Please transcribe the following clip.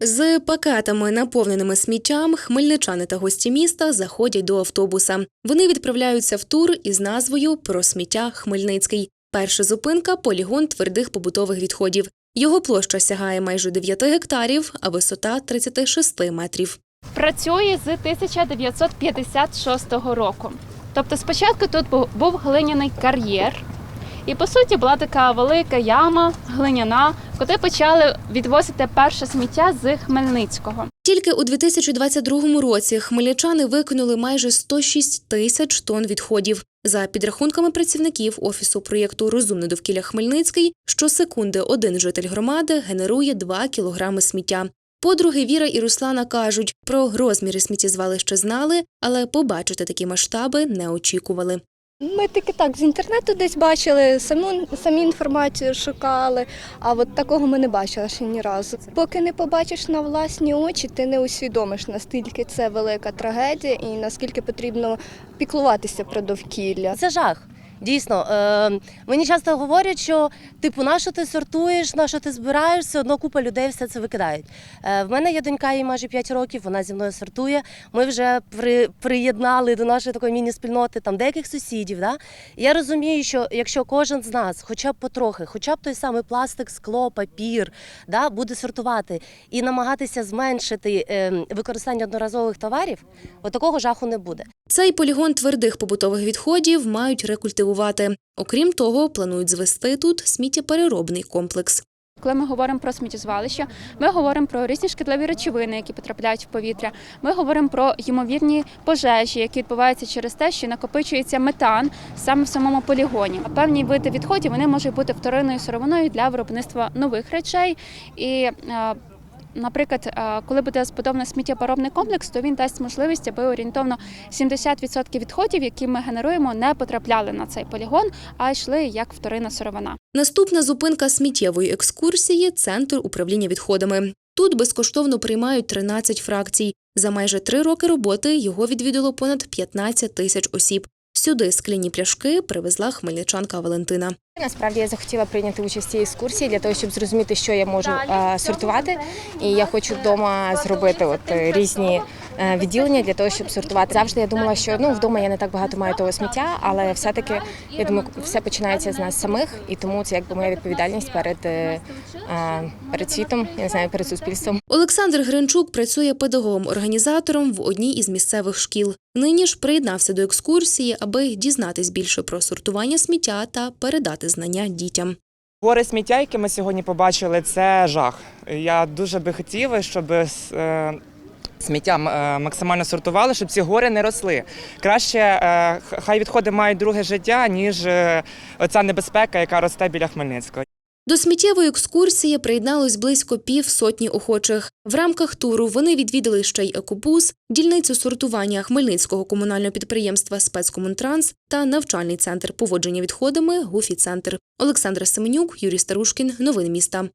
З пакетами, наповненими сміттям, хмельничани та гості міста заходять до автобуса. Вони відправляються в тур із назвою Про сміття Хмельницький. Перша зупинка полігон твердих побутових відходів. Його площа сягає майже 9 гектарів, а висота 36 метрів. працює з 1956 року. Тобто спочатку тут був- глиняний кар'єр, і по суті була така велика яма глиняна, куди почали відвозити перше сміття з Хмельницького. Тільки у 2022 році хмельничани викинули майже 106 тисяч тонн відходів. За підрахунками працівників офісу проєкту Розумне довкілля Хмельницький, щосекунди один житель громади генерує 2 кілограми сміття. Подруги Віра і Руслана кажуть, про розміри сміттєзвалища знали, але побачити такі масштаби не очікували. Ми тільки так з інтернету десь бачили, саму самі інформацію шукали, а от такого ми не бачили ще ні разу. Поки не побачиш на власні очі, ти не усвідомиш, наскільки це велика трагедія і наскільки потрібно піклуватися про довкілля. Це жах. Дійсно, е, мені часто говорять, що типу, на що ти сортуєш, на що ти збираєш, все одно купа людей все це викидають. Е, в мене є донька, їй майже 5 років, вона зі мною сортує. Ми вже при, приєднали до нашої такої міні-спільноти там деяких сусідів. Да? Я розумію, що якщо кожен з нас, хоча б потрохи, хоча б той самий пластик, скло, папір, да, буде сортувати і намагатися зменшити е, використання одноразових товарів, от такого жаху не буде. Цей полігон твердих побутових відходів мають рекультивувати. Окрім того, планують звести тут сміттєпереробний комплекс. Коли ми говоримо про сміттєзвалище, ми говоримо про різні шкідливі речовини, які потрапляють в повітря. Ми говоримо про ймовірні пожежі, які відбуваються через те, що накопичується метан саме в самому полігоні. А Певні види відходів вони можуть бути вторинною сировиною для виробництва нових речей і. Наприклад, е, коли буде збудований сміттєпоробний комплекс, то він дасть можливість, аби орієнтовно 70% відходів, які ми генеруємо, не потрапляли на цей полігон, а йшли як вторинна сировина. Наступна зупинка сміттєвої екскурсії центр управління відходами. Тут безкоштовно приймають 13 фракцій. За майже три роки роботи його відвідало понад 15 тисяч осіб. Сюди скляні пляшки привезла хмельничанка Валентина. Насправді я захотіла прийняти участь в цій екскурсії для того, щоб зрозуміти, що я можу е, сортувати. І я хочу вдома зробити от е, різні відділення для того, щоб сортувати. Завжди я думала, що ну вдома я не так багато маю того сміття, але все-таки я думаю, все починається з нас самих, і тому це якби моя відповідальність перед, е, е, перед світом, я не знаю, перед суспільством. Олександр Гринчук працює педагогом-організатором в одній із місцевих шкіл. Нині ж приєднався до екскурсії, аби дізнатись більше про сортування сміття та передати знання дітям. Гори сміття, яке ми сьогодні побачили, це жах. Я дуже би хотів, щоб е, сміття е, максимально сортували, щоб ці гори не росли. Краще е, хай відходи мають друге життя, ніж е, оця небезпека, яка росте біля Хмельницького. До сміттєвої екскурсії приєдналось близько пів сотні охочих. В рамках туру вони відвідали ще й екобус, дільницю сортування Хмельницького комунального підприємства Спецкомунтранс та навчальний центр поводження відходами Гуфі-центр. Олександра Семенюк, Юрій Старушкін. Новини міста.